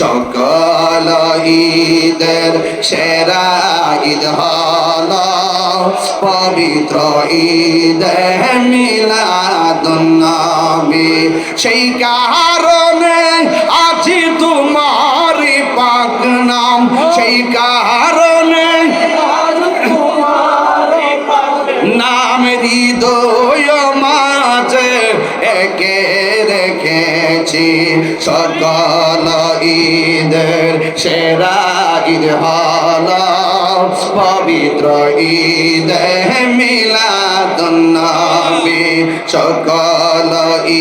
সকল ঈদের সেরা ঈদ হল পবিত্র ঈদ মিলাদুন্নবী। সেই কারণে আছি তোমার পাক নাম, সেই কারণে রেখেছি সকল ঈদের সেরা ঈদ হল পবিত্র ঈদ মিলাদুন্নবী সকল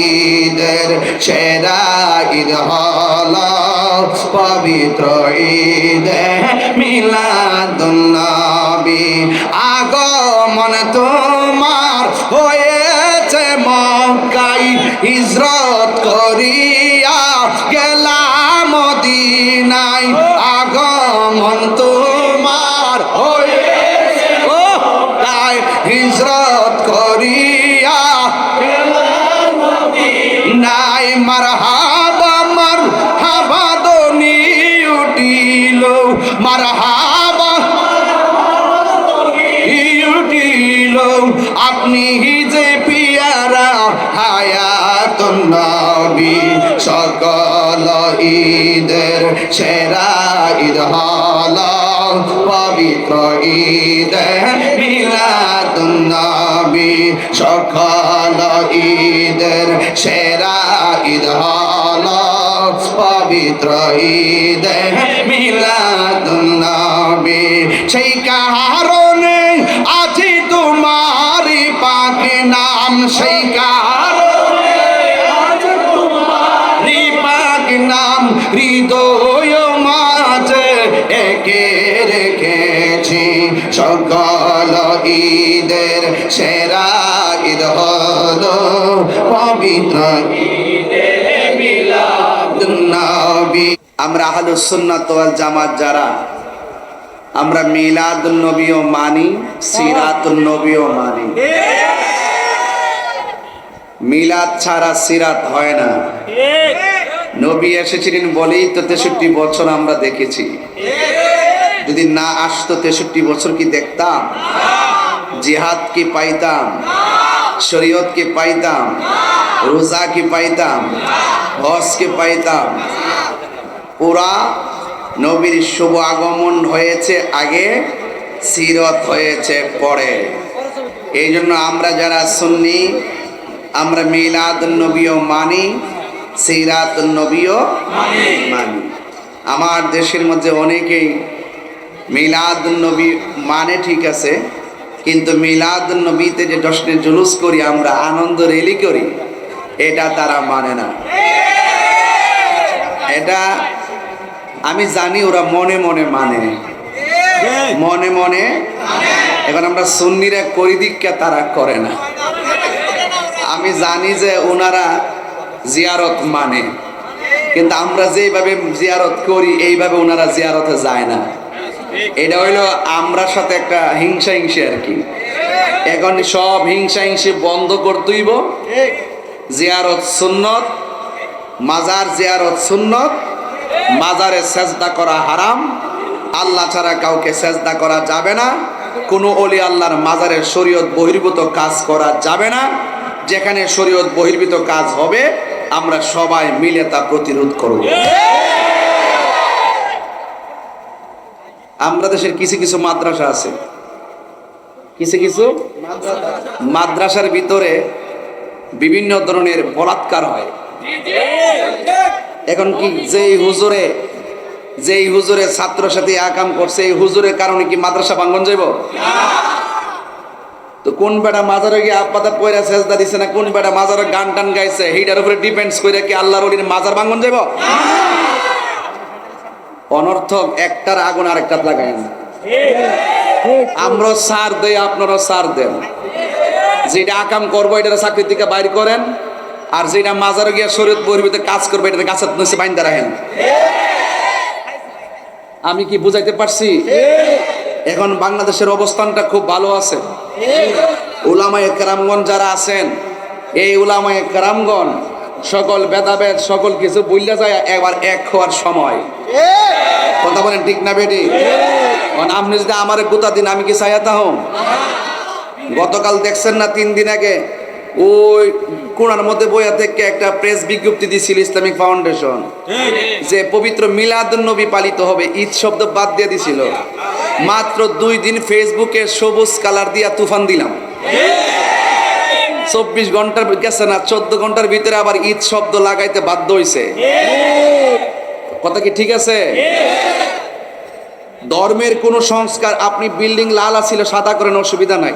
ঈদের সেরা ঈদ হল পবিত্র ঈদ মিলাদুন্নবী। আগমন তোমার হিজরত করিয়া গেলাম মদিনাই আগমন তোমার হয়েছে। ও তাই হিজরত করিয়া নাই মার হাবা মার হাবা দনি উঠিল মার হাবা উঠিল। আপনি যে পিয়ারা হায়াত নবী সকল ঈদের সেরা ঈদ হল পবিত্র ঈদ মিলাদুন্নবী। সকল ঈদের সেরা ঈদ হল পবিত্র ঈদ মিলাদুন্নবী। সেই কারণে আছি তোমারি পাক নাম, সেই কারণে হৃদয় মাঝে একে রেখেছি। সকল ঈদের সেরা ঈদ হলো পবিত্র আমরা আহলুস সুন্নাত ওয়াল জামাত যারা, আমরা মিলাদুন নবীও মানি, সিরাতুন নবীও মানি। মিলাদ ছাড়া সিরাত হয় না। নবী এসেছিলেন বলেই তো তেষট্টি বছর আমরা দেখেছি। যদি না আসতো তেষট্টি বছর কি দেখতাম? জিহাদ কি পাইতাম? শরীয়ত কি পাইতাম? রোজা কি পাইতাম? হজ কি পাইতাম? পুরা নবীর শুভ আগমন হয়েছে আগে, সিরত হয়েছে পরে। এই জন্য আমরা যারা সুন্নি, আমরা মিলাদ নবীও মানি। সিরাত নবীও মানি। আমার দেশের মধ্যে অনেকেই মিলাদ নবী মানে ঠিক আছে, কিন্তু মিলাদ নবীতে যে জশ্নে জুলুস করি, আমরা আনন্দ রেলি করি, এটা তারা মানে না। এটা আমি জানি ওরা মনে মনে মানে। মনে মনে এখন আমরা সুন্নিরা করি দীক্ষা তারা করে না। আমি জানি যে ওনারা জিয়ারত মানে। কিন্তু আমরা যেভাবে জিয়ারত করি, এইভাবে ওনারা জিয়ারতে যায় না। এটা হইল আমরা সাথে একটা হিংসা হিংসে আর কি। এখন সব হিংসা হিংসে বন্ধ করতেইব জিয়ারত সুন্নত, মাজার জিয়ারত সুন্নত, মাজারে সেজদা করা হারাম। আল্লাহ ছাড়া কাউকে সেজদা করা যাবে না। কোনো অলি আল্লাহর মাজারের শরীয়ত বহির্ভূত কাজ করা যাবে না। যেখানে শরীয়ত বহির্ভূত কাজ হবে আমরা সবাই মিলে তা প্রতিরোধ করব। আমরা দেশের কিছু কিছু মাদ্রাসা আছে। কিছু কিছু? মাদ্রাসার ভিতরে বিভিন্ন ধরনের বলাৎকার হয়। এখন কি যেই হুজুরে যেই হুজুরে ছাত্র সাথে আকাম করছে, এই হুজুরের কারণে কি মাদ্রাসা ভাঙ্গন যাইব? তো কোন বেটা মাজারে গিয়ে আপাতা পয়রা সেজদা দিছে না কোন বেটা মাজারে গান টান গাইছে? সেইটার উপরে ডিপেন্ডস করে কি আল্লাহর ওলির মাজার ভাঙ্গন যাইব? অনর্থক একটার আগুন আরেকটা লাগায় না আমরা সার দেই আপনারা সার দেন। যেটা আকাম করব এটা চাকরির থেকে বাইর করেন। আর যেটা মাজারে গিয়ে শরীর বহির্ভূত কাজ করবে এটা গাছের নিচে বাইন্দা রাখেন। আমি কি বুঝাইতে পারছি? এখন বাংলাদেশের অবস্থানটা খুব ভালো আছে। উলামায়ে কেরামগণ যারা আছেন, এই উলামায়ে কেরামগণ সকল ভেদাভেদ, সকল কিছু বললে যায় একবার এক হওয়ার সময়। কথা বলেন ঠিক না বেটি? আপনি যদি আমার গোটা দিন, আমি কি চাইয়াতা তাহম গতকাল দেখছেন না তিন দিন আগে ওই কোনার মধ্যে বইয়া থেকে একটা প্রেস বিজ্ঞপ্তি দিছিল ইসলামিক ফাউন্ডেশন। যে পবিত্র মিলাদ নবী পালিত হবে ঈদ শব্দ বাদ দিয়ে দিছিল। মাত্র দুই দিন ফেসবুকে সবুজ কালার দিয়া তুফান দিলাম। চব্বিশ ঘণ্টার গেছে না চোদ্দ ঘণ্টার ভিতরে আবার ঈদ শব্দ লাগাইতে বাধ্য হইছে। কথা কি ঠিক আছে? ধর্মের কোন সংস্কার আপনি বিল্ডিং লাল আছিল সাদা করেন অসুবিধা নাই।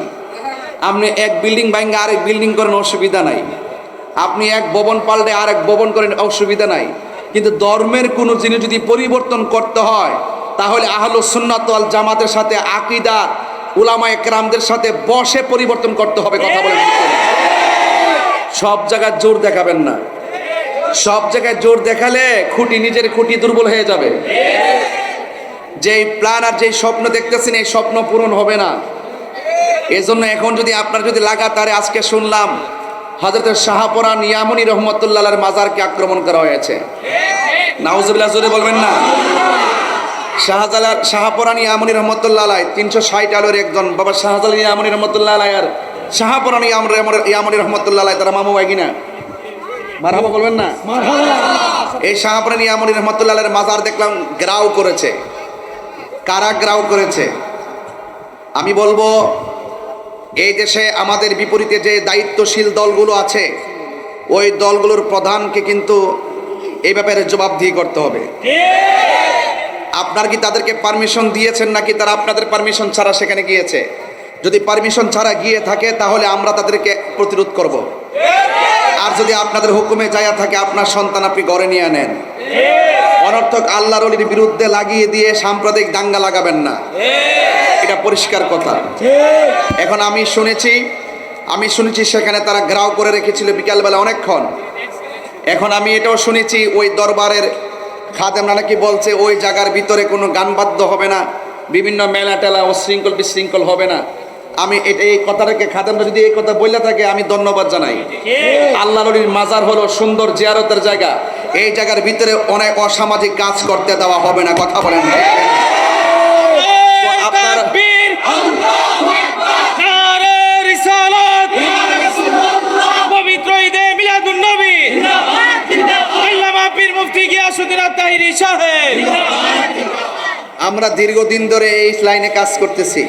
আপনি এক বিল্ডিং ভাঙ্গে আরেক বিল্ডিং করেন, অসুবিধা নাই। আপনি এক ভবন পাল্টে আরেক ভবন করেন, অসুবিধা নাই। কিন্তু ধর্মের কোনো জিনিস যদি পরিবর্তন করতে হয়, তাহলে আহল সুন্নাত জামাতের সাথে আকিদা উলামা একরামদের সাথে বসে পরিবর্তন করতে হবে, কথা বলে সব জায়গায় জোর দেখাবেন না। সব জায়গায় জোর দেখালে খুঁটি নিজের খুঁটি দুর্বল হয়ে যাবে। যেই প্ল্যান আর যেই স্বপ্ন দেখতেছেন, এই স্বপ্ন পূরণ হবে না। এজন্য এখন যদি আপনার যদি লাগাতারে আজকে শুনলাম হজরত শাহপুরান ইয়ামনি রহমতুল্লাহর মাজারকে আক্রমণ করা হয়েছে। নাউজুবিল্লাহ জোরে বলবেন না? শাহজালাল শাহপুরান ইয়ামনি রহমতুল্লাহ আলাই তিনশো ষাট আলোর একজন বাবা শাহজালাল ইয়ামনি রহমতুল্লাহ আলাই আর শাহপুরান ইয়ামনি রহমতুল্লাহ আলাই তারা মামু ভাই না মারহাবা বলবেন না? এই শাহপুরান ইয়ামনি রহমতুল্লাহ আলাইয়ের মাজার দেখলাম গ্রাউ করেছে। কারা গ্রাউ করেছে? আমি বলব এই দেশে আমাদের বিপরীতে যে দায়িত্বশীল দলগুলো আছে, ওই দলগুলোর প্রধানকে কিন্তু এই ব্যাপারে জবাবদিহি করতে হবে। আপনার কি তাদেরকে পারমিশন দিয়েছেন নাকি তারা আপনাদের পারমিশন ছাড়া সেখানে গিয়েছে? যদি পারমিশন ছাড়া গিয়ে থাকে, তাহলে আমরা তাদেরকে প্রতিরোধ করব। আর যদি আপনাদের হুকুমে যায়া থাকে, আপনার সন্তান আপনি ঘরে নিয়ে নেন অনর্থক আল্লাহর অলির বিরুদ্ধে লাগিয়ে দিয়ে সাম্প্রদায়িক দাঙ্গা লাগাবেন না। এটা পরিষ্কার কথা। এখন আমি শুনেছি আমি শুনেছি সেখানে তারা গ্রাও করে রেখেছিল বিকালবেলা অনেকক্ষণ। এখন আমি এটাও শুনেছি ওই দরবারের খাদেমরা নাকি বলছে ওই জায়গার ভিতরে কোনো গান বাদ্য হবে না বিভিন্ন মেলা টেলা উশৃঙ্খল বিশৃঙ্খল হবে না। আমি এটা এই কথাটাকে খাদেমরা যদি এই কথা বললে থাকে আমি ধন্যবাদ জানাই। আল্লাহ নবীর মাজার হলো সুন্দর জিয়ারতের জায়গা। এই জায়গার ভিতরে অনেক অসামাজিক কাজ করতে দেওয়া হবে না কথা বলেন। আপনার আমরা দীর্ঘদিন ধরে এই লাইনে কাজ করতেছি।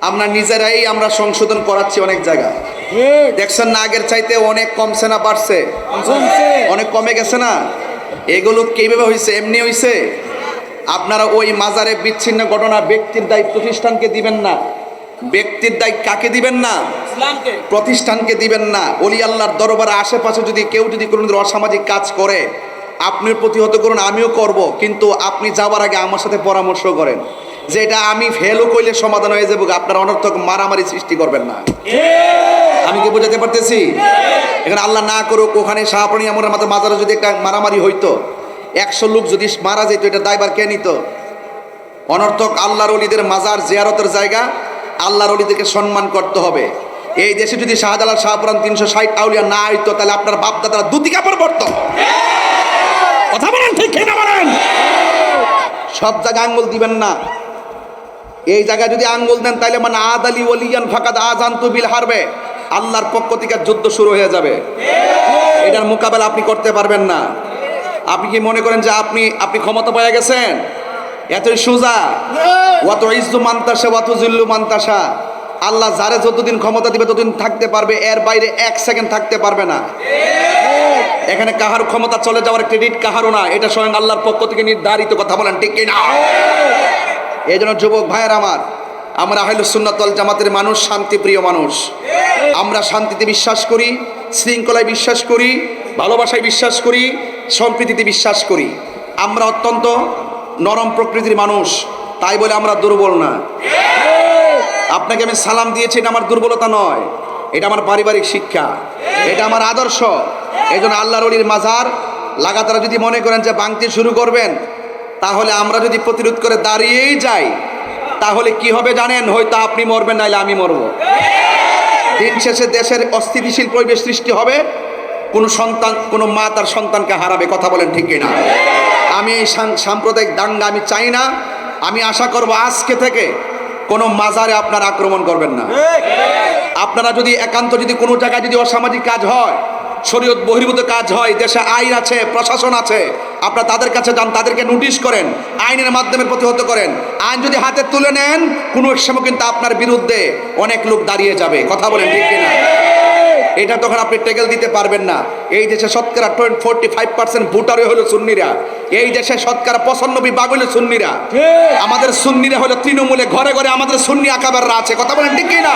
আমরা নিজেরাই আমরা সংশোধন করাচ্ছি অনেক জায়গা। দেখছেন না আগের চাইতে অনেক কমছে না বাড়ছে। অনেক কমে গেছে না? এগুলো কীভাবে হয়েছে এমনি হয়েছে আপনারা ওই মাজারে বিচ্ছিন্ন ঘটনা ব্যক্তির দায় প্রতিষ্ঠানকে দিবেন না। ব্যক্তির দায় কাকে দিবেন না? প্রতিষ্ঠানকে দিবেন না। অলি আল্লাহর দরবারে আশেপাশে যদি কেউ যদি কোনো অসামাজিক কাজ করে আপনি প্রতিহত করুন আমিও করব। কিন্তু আপনি যাওয়ার আগে আমার সাথে পরামর্শ করেন। যে এটা আমি ফেলও কইলে সমাধান হয়ে যাব আপনার অনর্থক মারামারি সৃষ্টি করবেন না। আমি কি বোঝাতে পারতেছি? এখানে আল্লাহ না করুক, ওখানে শাহপানি আমার মাথার মাজারে যদি একটা মারামারি হইতো, একশো লোক যদি মারা যেত, এটা দায়বার কে নিত? অনর্থক আল্লাহর অলিদের মাজার জিয়ারতের জায়গা, আল্লাহর অলিদেরকে সম্মান করতে হবে। এই দেশে যদি শাহজালাল শাহপুরান তিনশো ষাট আউলিয়া না হইতো, তাহলে আপনার বাপ দাদারা দুটি কাপড় পরতো। কথা বলেন ঠিক বলেন? সব জায়গায় আঙ্গুল দিবেন না। এই জায়গায় যদি আঙ্গুল দেন তাহলে মানে আদ আলী ওলিয়ান ফাঁকাদ আজান্তু বিল হারবে। আল্লাহর পক্ষ থেকে যুদ্ধ শুরু হয়ে যাবে। এটার মোকাবেলা আপনি করতে পারবেন না। আপনি কি মনে করেন যে আপনি আপনি ক্ষমতা পেয়ে গেছেন? এতই সোজা। অত ইজ্জু মান্তাসা অত জিল্লু মান্তাসা। আল্লাহ যারে যতদিন ক্ষমতা দিবে, ততদিন থাকতে পারবে। এর বাইরে এক সেকেন্ড থাকতে পারবে না। এখানে কাহার ক্ষমতা চলে যাওয়ার ক্রেডিট কাহারও না। এটা স্বয়ং আল্লাহর পক্ষ থেকে নির্ধারিত কথা বলেন, ঠিক না এই জন্য যুবক ভাইয়ের আমার, আমরা আহলে সুন্নাতল জামাতের মানুষ, শান্তিপ্রিয় মানুষ। আমরা শান্তিতে বিশ্বাস করি, শৃঙ্খলায় বিশ্বাস করি, ভালোবাসায় বিশ্বাস করি, সম্প্রীতিতে বিশ্বাস করি। আমরা অত্যন্ত নরম প্রকৃতির মানুষ, তাই বলে আমরা দুর্বল না। আপনাকে আমি সালাম দিয়েছি, এটা আমার দুর্বলতা নয়, এটা আমার পারিবারিক শিক্ষা, এটা আমার আদর্শ। এই জন্য আল্লাহর অলির মাজার লাগাতার যদি মনে করেন যে বাংতি শুরু করবেন তাহলে আমরা যদি প্রতিরোধ করে দাঁড়িয়েই যাই, তাহলে কি হবে জানেন? হয়তো আপনি মরবেন, নাইলে আমি মরব। দিন শেষে দেশের অস্থিতিশীল পরিবেশ সৃষ্টি হবে। কোনো সন্তান, কোনো মা তার সন্তানকে হারাবে, কথা বলেন ঠিক না আমি এই সাম্প্রদায়িক দাঙ্গা আমি চাই না। আমি আশা করব আজকে থেকে কোনো মাজারে আপনারা আক্রমণ করবেন না। আপনারা যদি একান্ত যদি কোনো জায়গায় যদি অসামাজিক কাজ হয় শরীয়ত বহির্ভূত কাজ হয় দেশে আইন আছে প্রশাসন আছে। আপনারা তাদের কাছে যান তাদেরকে নোটিশ করেন আইনের মাধ্যমে প্রতিহত করেন। আইন যদি হাতে তুলে নেন কোনো এক সময় কিন্তু আপনার বিরুদ্ধে অনেক লোক দাঁড়িয়ে যাবে। কথা বলেন ঠিক কিনা? এটা তখন আপনি টেকেল দিতে পারবেন না। এই দেশে শতকরা টোয়েন্টি ফোরটি ফাইভ পার্সেন্ট ভোটারই হলো সুন্নিরা। এই দেশে শতকরা পঁচানব্বই ভাগ হলো সুন্নিরা। আমাদের সুন্নিরা হলো তৃণমূলে ঘরে ঘরে আমাদের সুন্নি আকাবাররা আছে। কথা বলেন ঠিক কিনা?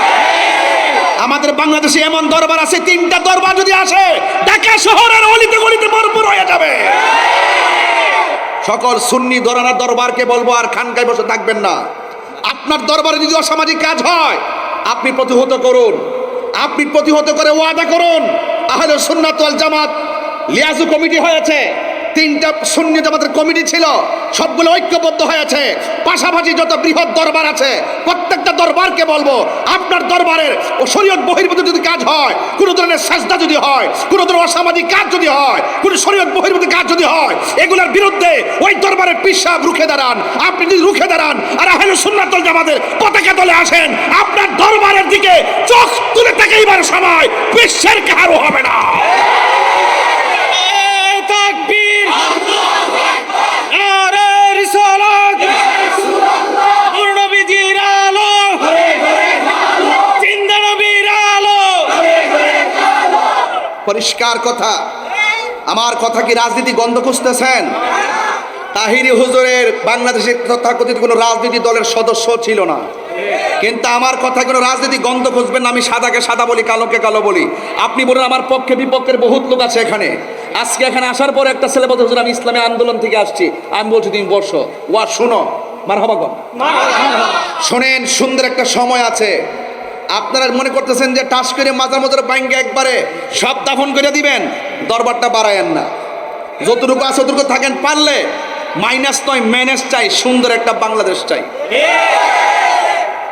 আমাদের বাংলাদেশে এমন দরবার আছে, তিনটা দরবার যদি আসে, ঢাকা শহরের অলিতে গলিতে ভরপুর হয়ে যাবে। সকল সুন্নি দরানার দরবারকে বলব, আর খানকায় বসে থাকবেন না। আপনার দরবারে যদি অসামাজিক কাজ হয়, আপনি প্রতিহত করুন। আপনি প্রতিহত করে ওয়াদা করুন। আহলে সুন্নাত জামাত লিয়াজু কমিটি হয়েছে। তিনটা শূন্য জামাতের কমিটি ছিল, সবগুলো ঐক্যবদ্ধ হয়েছে পাশাপাশি যত বৃহৎ দরবার আছে, প্রত্যেকটা দরবারকে বলব, আপনার দরবারের শরীয়ত বহির্ভূত যদি কাজ হয়, কোনো ধরনের সাজদা যদি হয়, কোনো ধরনের অসামাজিক কাজ যদি হয়, কোনো শরীয়ত বহির্ভূত কাজ যদি হয়, এগুলোর বিরুদ্ধে ওই দরবারের পিসাব রুখে দাঁড়ান। আপনি যদি রুখে দাঁড়ান, আর আহলে সুন্নাতুল জামাতের পতাকা তলে আসেন, আপনার দরবারের দিকে চোখ তুলে তাকাইবার সময় বিশ্বের কারও হবে না। পরিষ্কার কথা। আমার কথা কি রাজনীতি গন্ধ খুঁজতেছেন? তাহিরি হুজুরের বাংলাদেশের তথাকথিত কোনো রাজনীতি দলের সদস্য ছিল না। কিন্তু আমার কথা কোনো রাজনীতি গন্ধ খুঁজবেন না আমি সাদাকে সাদা বলি কালোকে কালো বলি। আপনি বলুন আমার পক্ষে বিপক্ষের বহুত লোক আছে এখানে। আজকে এখানে আসার পরে একটা ছেলে বলতে হুজুর আমি ইসলামী আন্দোলন থেকে আসছি। আমি বলছি তুমি বসো। ওয়া শুনো। মার হবাগন শোনেন সুন্দর একটা সময় আছে। আপনারা মনে করতেছেন যে টাস করে মাজার মজার ব্যাংকে একবারে সব দাফন করে দিবেন? দরবারটা বাড়ায়েন না। যতটুকু আছে ততটুকু থাকেন, পারলে মাইনাস নয় ম্যানেজ চাই, সুন্দর একটা বাংলাদেশ চাই।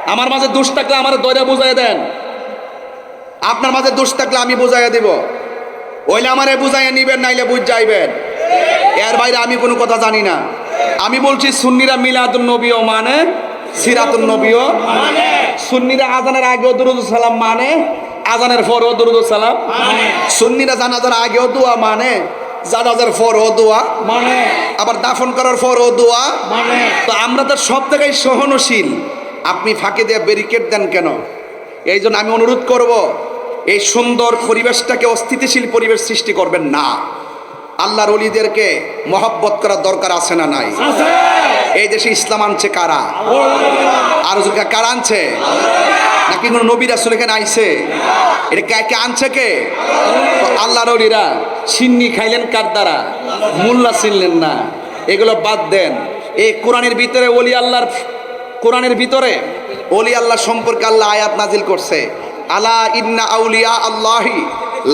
আমার মাঝে দোষ থাকলে আমার দয়া বুঝাই দেন। আপনার মাঝে দোষ থাকলে আমি বুঝাইয়া দিব। ওইলে আমারে বুঝাইয়া নিবেন, নাইলে বুঝ যাইবেন। এর বাইরে আমি কোনো কথা জানি না। আমি বলছি সুন্নিরা মিলাদুন নবীও মানে সিরাতুন নবীও সুন্নিরা আজানের আগেও দুরুদ সালাম মানে? আজানের পরেও দুরুদ সালাম সুন্নিরা জানাজার আগেও দোয়া মানে? জানাজার পরও দোয়া মানে। আবার দাফন করার পরও দোয়া মানে। তো আমরা তো সব জায়গায় সহনশীল। আপনি ফাঁকে দিয়ে ব্যারিকেড দেন কেন? এই জন্য আমি অনুরোধ করব, এই সুন্দর পরিবেশটাকে অস্থিতিশীল পরিবেশ সৃষ্টি করবেন না। আল্লাহর অলিদেরকে মহব্বত করার দরকার আছে না নাই? এই দেশে ইসলাম আনছে কারা? আর কারা আনছে? নাকি কোনো নবী রাসুল এখানে আইছে? এটা কে আনছে কে? তো আল্লাহর অলিরা সিন্নি খাইলেন কার দ্বারা? মোল্লা চিনলেন না। এগুলো বাদ দেন। এই কোরআনের ভিতরে অলি আল্লাহর, কোরআনের ভিতরে অলি আল্লাহ সম্পর্কে আল্লাহ আয়াত নাজিল করছে। আলা ইন্না আউলিয়া আল্লাহি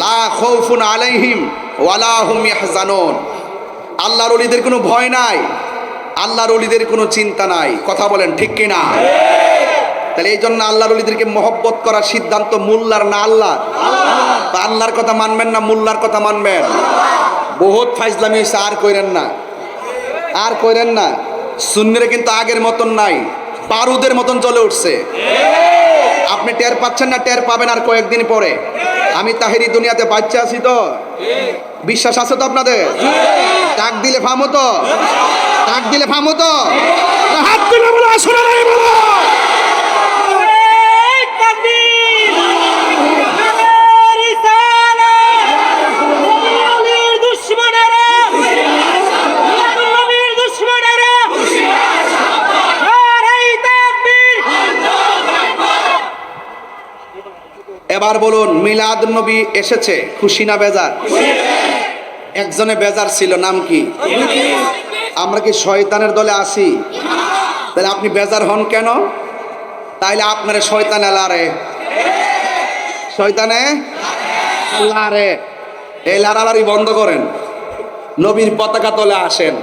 লা খৌফুন আলাইহিম ওয়ালা হুম ইয়াহজানুন। আল্লাহর অলিদের কোনো ভয় নাই। আল্লাহর অলিদের কোনো চিন্তা নাই। কথা বলেন, ঠিক কিনা? তাহলে এই জন্য আল্লাহর অলিদেরকে মহব্বত করার সিদ্ধান্ত মোল্লার না আল্লাহ আল্লাহর কথা মানবেন না মোল্লার কথা মানবেন? বহুত ফাইজলামি হয়েছে আর কইরেন না। আর কইরেন না। সুন্নিরে কিন্তু আগের মতন নাই, বারুদের মতন চলে উঠছে। আপনি টের পাচ্ছেন না, টের পাবেন আর কয়েকদিন পরে। আমি তাহেরি দুনিয়াতে বাচ্চা আছি তো। বিশ্বাস আছে তো আপনাদের? ডাক দিলে ফামো তো? ডাক দিলে ফামো তো। হাত তুলে বলো আসলে নাই বলো। এবার বলুন মিলাদ নবী এসেছে খুশি না বেজার? একজনে বেজার ছিল নাম কি? আমরা কি শয়তানের দলে আসি? তাহলে আপনি বেজার হন কেন? তাইলে আপনার শয়তানে লারে। শয়তানে? লারে। এই লারালারি বন্ধ করেন। নবীর পতাকা তলে আসেন।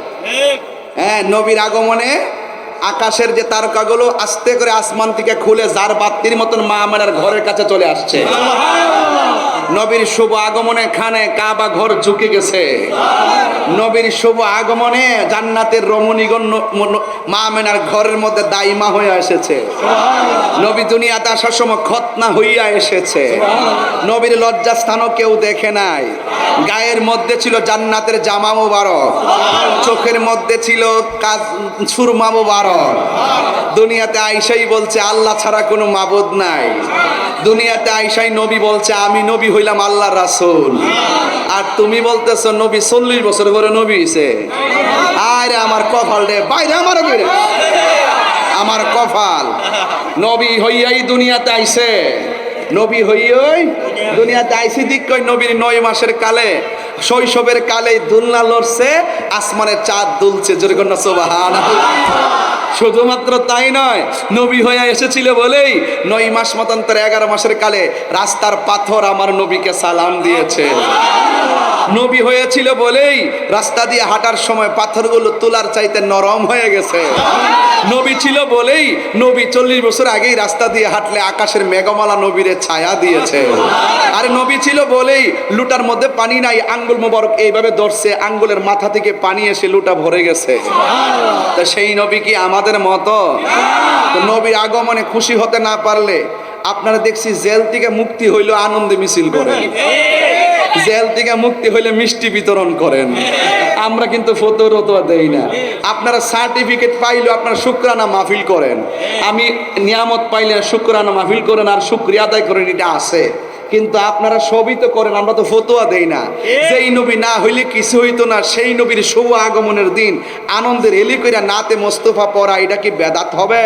হ্যাঁ নবীর আগমনে আকাশের যে তারকাগুলো আস্তে করে আসমান থেকে খুলে যার বাতির মতন মা আমার ঘরের কাছে চলে আসছে। নবীর শুভ আগমনে খানে কাবা ঘর ঝুঁকে গেছে। নবীর শুভ আগমনে জান্নাতের রমণীগণ মা মেনার ঘরের মধ্যে দাইমা হয়ে এসেছে। নবী দুনিয়াতে আসার সময় খতনা হইয়া এসেছে। নবীর লজ্জা স্থানও কেউ দেখে নাই। গায়ের মধ্যে ছিল জান্নাতের জামা মোবারক। চোখের মধ্যে ছিল কাজ সুরমা মোবারক। দুনিয়াতে আইসাই বলছে, আল্লাহ ছাড়া কোনো মাবুদ নাই। দুনিয়াতে আইসাই নবী বলছে, আমি নবী হইলাম আল্লাহর রাসূল। আর তুমি বলতেছো, নবী, চল্লিশ বছর করে নবী হইছে। আরে আমার কপাল রে, বাইরে আমার আমার কপাল। নবী হইয়াই দুনিয়াতে আইছে। নবী হইয়াই দুনিয়াতে আইসি দিক কই নবীর নয় মাসের কালে, শৈশবের কালে দুলনা লড়ছে, আসমানের চাঁদ দুলছে, জোরে কন্যা সোবাহান শুধুমাত্র তাই নয়, নবী হয়ে এসেছিল বলেই নয় মাস মতান্তর এগারো মাসের কালে রাস্তার পাথর আমার নবীকে সালাম দিয়েছে। নবী হয়েছিল বলেই রাস্তা দিয়ে হাঁটার সময় পাথরগুলো তোলার চাইতে নরম হয়ে গেছে। নবী ছিল বলেই নবী চল্লিশ বছর আগেই রাস্তা দিয়ে হাঁটলে আকাশের মেঘমালা নবীরে ছায়া দিয়েছে। আর নবী ছিল বলেই লুটার মধ্যে পানি নাই, আঙ্গুল মোবারক এইভাবে ধরছে, আঙ্গুলের মাথা থেকে পানি এসে লুটা ভরে গেছে। তা সেই নবী কি আমাদের মতো? তো নবীর আগমনে খুশি হতে না পারলে আপনারা দেখছি জেল থেকে মুক্তি হইল আনন্দে মিছিল করে জেল থেকে মুক্তি হইলে মিষ্টি বিতরণ করেন। আমরা কিন্তু ফতোর দেই না। আপনারা সার্টিফিকেট পাইলে আপনারা শুক্রানা মাহফিল করেন। আমি নিয়ামত পাইলে শুক্রানা মাহফিল করেন আর শুক্রিয়া আদায় করেন, এটা আছে। কিন্তু আপনারা সবই তো করেন আমরা তো ফতোয়া দেই না। যেই নবী না হইলে কিছু হইতো না সেই নবীর শুভ আগমনের দিন আনন্দের এলি কইরা নাতে মোস্তফা পড়া এটা কি বেদাত হবে?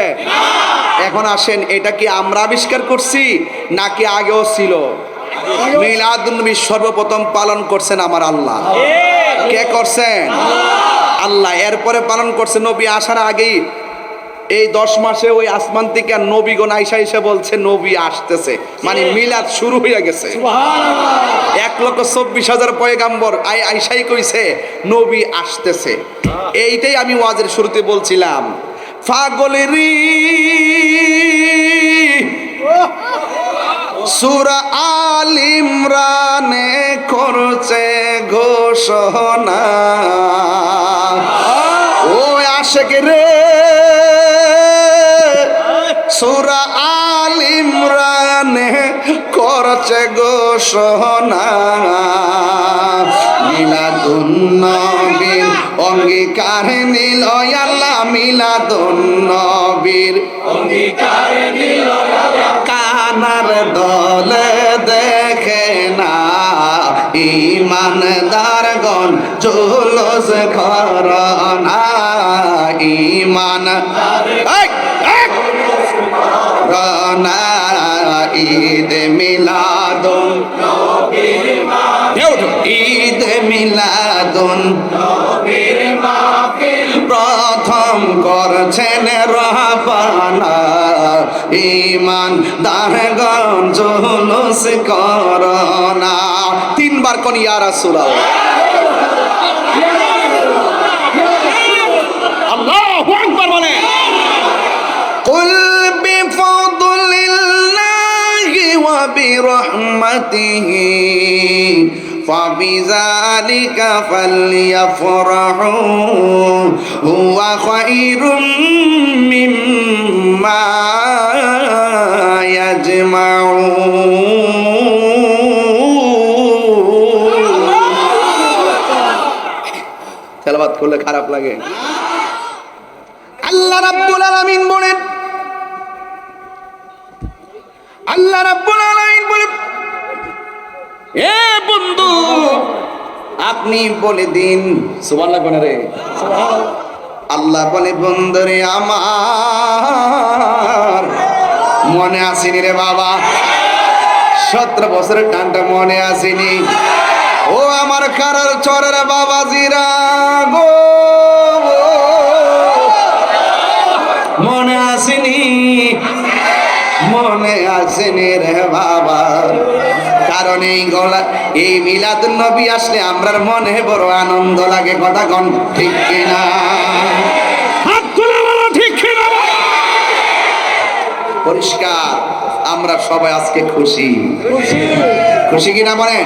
এখন আসেন এটা কি আমরা আবিষ্কার করছি নাকি আগেও ছিল? মিলাদুন্নবী সর্বপ্রথম পালন করছেন আমার আল্লাহ। কে করছেন? আল্লাহ। এরপরে পালন করছে নবী আসার আগেই এই দশ মাসে ওই আসমান থেকে আর নবীগণ আইসা এসে বলছে নবী আসতেছে। মানে মিলাদ শুরু হয়ে গেছে। এক লক্ষ চব্বিশ হাজার পয়গাম্বর আই আইসাই কইছে নবী আসতেছে। এইটাই আমি ওয়াজের শুরুতে বলছিলাম। ফাগলেরি সুরা আল ইমরানে করছে ঘোষণা। ও আশেক রে করছে ঘোষণা মিলাদুন নবীর অঙ্গীকার নিল আল্লাহ মিলাদুন নবীর কানার দলে দেখে না ইমানদার গণ জুলুস করনা ইমান মিলাদুন প্রথম করছেন রহবানা ইমান দারগণ জুলুস করনা তিনবার কোন ইয়া রাসূলুল্লাহ আল্লাহু আকবার বলে قل بفضل الله وبرحمته فبذلك فليفرحوا هو خير مما يجمعون তেলাবাত করলে খারাপ লাগে আল্লাহ রাব্বুল আলামিন বলেন আল্লাহ রাব্বুল আলামিন বলেন এ বন্ধু, আপনি বলে দিন। রে। আল্লাহ বলে, বন্ধুরে আমার, মনে আসেনি রে বাবা। সতেরো বছরের টানটা মনে আসেনি। ও আমার কারার চরের বাবা জিরা গো মনে আসেনি মনে আসেনি রে বাবা। এই গলা এই মিলাদ নবী আসলে আমরার মনে বড় আনন্দ লাগে কথা কন ঠিক কিনা? হাত ঠিক কিনা? পরিষ্কার আমরা সবাই আজকে খুশি। খুশি কিনা বলেন?